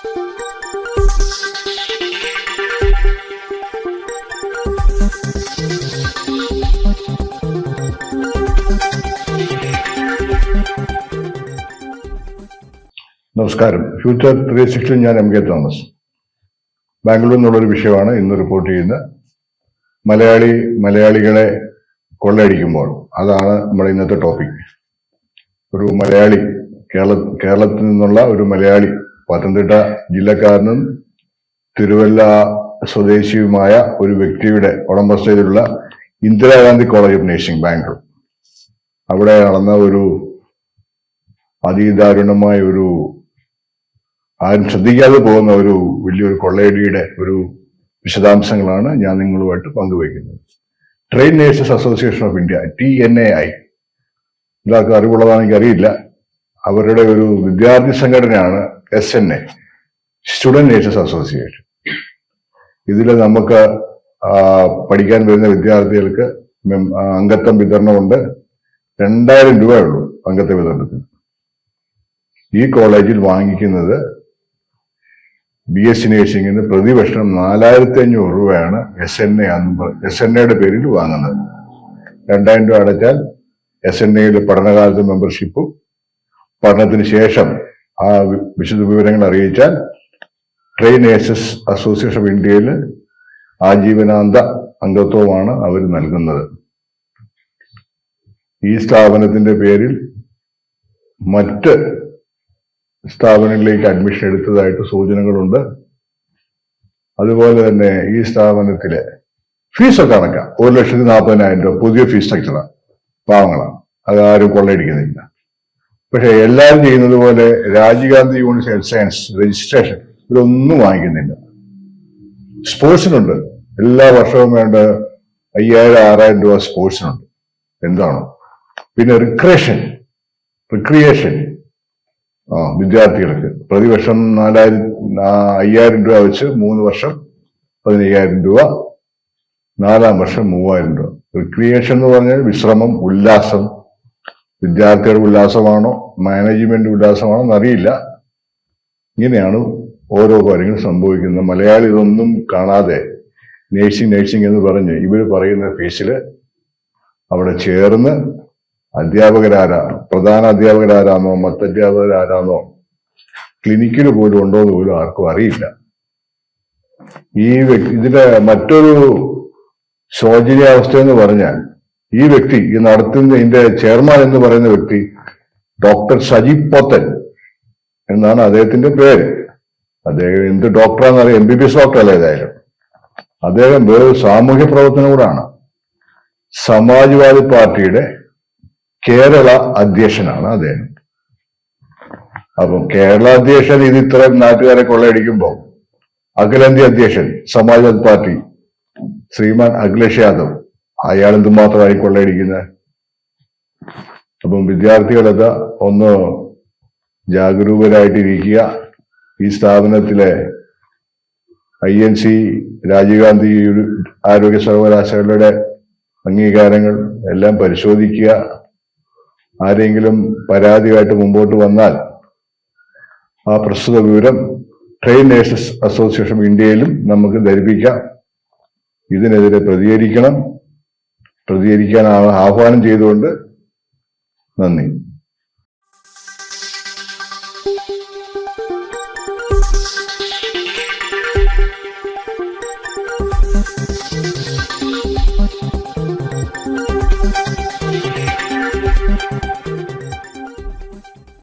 നമസ്കാരം. Future three സിക്സ്റ്റിൽ ഞാൻ M K Thomas. Bangalore എന്നുള്ളൊരു വിഷയമാണ് ഇന്ന് റിപ്പോർട്ട് ചെയ്യുന്നത്. മലയാളി മലയാളികളെ കൊള്ളയടിക്കുമ്പോൾ അതാണ് നമ്മുടെ ഇന്നത്തെ ടോപ്പിക് ഒരു മലയാളി കേരള കേരളത്തിൽ നിന്നുള്ള ഒരു മലയാളി പത്തനംതിട്ട ജില്ലക്കാരനും തിരുവല്ല സ്വദേശിയുമായ ഒരു വ്യക്തിയുടെ ഉടമസ്ഥയിലുള്ള Indira Gandhi college of nursing Bangalore. അവിടെ നടന്ന ഒരു അതിദാരുണമായ ഒരു ആരും ശ്രദ്ധിക്കാതെ പോകുന്ന ഒരു വലിയൊരു കൊള്ളയടിയുടെ ഒരു വിശദാംശങ്ങളാണ് ഞാൻ നിങ്ങളുമായിട്ട് പങ്കുവയ്ക്കുന്നത്. Train nurses association of India T N A I. എല്ലാവർക്കും അറിവുള്ളതാണെനിക്ക് അറിയില്ല അവരുടെ ഒരു വിദ്യാർത്ഥി സംഘടനയാണ് S N A student nurses association ഇതിൽ നമുക്ക് പഠിക്കാൻ വരുന്ന വിദ്യാർത്ഥികൾക്ക് അംഗത്വം വിതരണമുണ്ട്. രണ്ടായിരം രൂപയുള്ളൂ അംഗത്വ വിതരണത്തിന്. ഈ കോളേജിൽ വാങ്ങിക്കുന്നത് ബി എസ് സി നേഴ്സിംഗിന് പ്രതിവർഷം നാലായിരത്തി അഞ്ഞൂറ് രൂപയാണ് S N A S N എയുടെ പേരിൽ വാങ്ങുന്നത്. രണ്ടായിരം രൂപ അടച്ചാൽ എസ് എൻ എയിൽ പഠനകാലത്ത് മെമ്പർഷിപ്പും പഠനത്തിന് ശേഷം ആ വിശദ വിവരങ്ങൾ അറിയിച്ചാൽ ട്രെയിൻ ഏസസ് അസോസിയേഷൻ ഓഫ് ഇന്ത്യയിൽ ആജീവനാന്ത അംഗത്വമാണ് അവർ നൽകുന്നത്. ഈ സ്ഥാപനത്തിന്റെ പേരിൽ മറ്റ് സ്ഥാപനങ്ങളിലേക്ക് അഡ്മിഷൻ എടുത്തതായിട്ട് സൂചനകളുണ്ട്. അതുപോലെ തന്നെ ഈ സ്ഥാപനത്തിലെ ഫീസൊക്കെ കണക്കാം ഒരു ലക്ഷത്തി നാൽപ്പതിനായിരം രൂപ. പുതിയ ഫീസ് സ്ട്രക്ചറാണ് പാവങ്ങളാണ്. ആരും കൊള്ളയടിക്കുന്നില്ല. പക്ഷെ എല്ലാവരും ചെയ്യുന്നത് പോലെ Rajiv Gandhi university health science registration ഇതൊന്നും വാങ്ങിക്കുന്നില്ല. സ്പോർട്സിനുണ്ട്. എല്ലാ വർഷവും വേണ്ട അയ്യായിരം ആറായിരം രൂപ സ്പോർട്സിനുണ്ട്. എന്താണോ? പിന്നെ റിക്രേഷൻ റിക്രിയേഷൻ. ആ വിദ്യാർത്ഥികൾക്ക് പ്രതിവർഷം നാലായിരം അയ്യായിരം രൂപ വെച്ച് മൂന്ന് വർഷം പതിനയ്യായിരം രൂപ നാലാം വർഷം മൂവായിരം രൂപ. റിക്രിയേഷൻ എന്ന് പറഞ്ഞാൽ വിശ്രമം ഉല്ലാസം വിദ്യാർത്ഥികളുടെ ഉല്ലാസമാണോ? മാനേജ്മെന്റ് ഉല്ലാസമാണോ എന്നറിയില്ല ഇങ്ങനെയാണ് ഓരോ കാര്യങ്ങളും സംഭവിക്കുന്നത്. മലയാളി ഇതൊന്നും കാണാതെ നേഴ്സിംഗ് നേഴ്സിംഗ് എന്ന് പറഞ്ഞ് ഇവർ പറയുന്ന ഫീസിൽ അവിടെ ചേർന്ന് അധ്യാപകരാരാ? പ്രധാന അധ്യാപകരാരാണോ മറ്റധ്യാപകരാരാണോ ക്ലിനിക്കിൽ പോലും ഉണ്ടോ എന്ന് പോലും ആർക്കും അറിയില്ല. ഈ ഇതിന്റെ മറ്റൊരു ശോചനീയാവസ്ഥ എന്ന് പറഞ്ഞാൽ ഈ വ്യക്തി ഈ നടത്തുന്ന ഇതിന്റെ ചെയർമാൻ എന്ന് പറയുന്ന വ്യക്തി ഡോക്ടർ സജി പോത്തൻ എന്നാണ് അദ്ദേഹത്തിന്റെ പേര്. അദ്ദേഹം എന്ത് ഡോക്ടറാന്ന് അറിയാം. M B B S doctor അല്ല ഏതായാലും. അദ്ദേഹം വേറൊരു സാമൂഹ്യ പ്രവർത്തനം കൂടാണ്. സമാജ്വാദി പാർട്ടിയുടെ കേരള അധ്യക്ഷനാണ് അദ്ദേഹം. അപ്പം കേരള അധ്യക്ഷൻ ഇത് ഇത്ര നാട്ടുകാരെ കൊള്ളയടിക്കുമ്പോൾ അഖിലേന്ത്യാ അധ്യക്ഷൻ സമാജ്വാദി പാർട്ടി ശ്രീമാൻ അഖിലേഷ് യാദവ് അയാൾ എന്തുമാത്രമായി കൊള്ളയടിക്കുന്നത് അപ്പം വിദ്യാർത്ഥികളത് ഒന്ന് ജാഗരൂകരായിട്ടിരിക്കുക. ഈ സ്ഥാപനത്തിലെ I N C Rajiv Gandhi ആരോഗ്യ സർവകലാശാലയുടെ അംഗീകാരങ്ങൾ എല്ലാം പരിശോധിക്കുക. ആരെങ്കിലും പരാതിയായിട്ട് മുമ്പോട്ട് വന്നാൽ ആ പ്രസ്തുത വിവരം ട്രെയിൻ നേഴ്സസ് അസോസിയേഷൻ ഇന്ത്യയിലും നമുക്ക് ധരിപ്പിക്കാം. ഇതിനെതിരെ പ്രതികരിക്കണം. പ്രതികരിക്കാൻ ആഹ്വാനം ചെയ്തുകൊണ്ട് നന്ദി.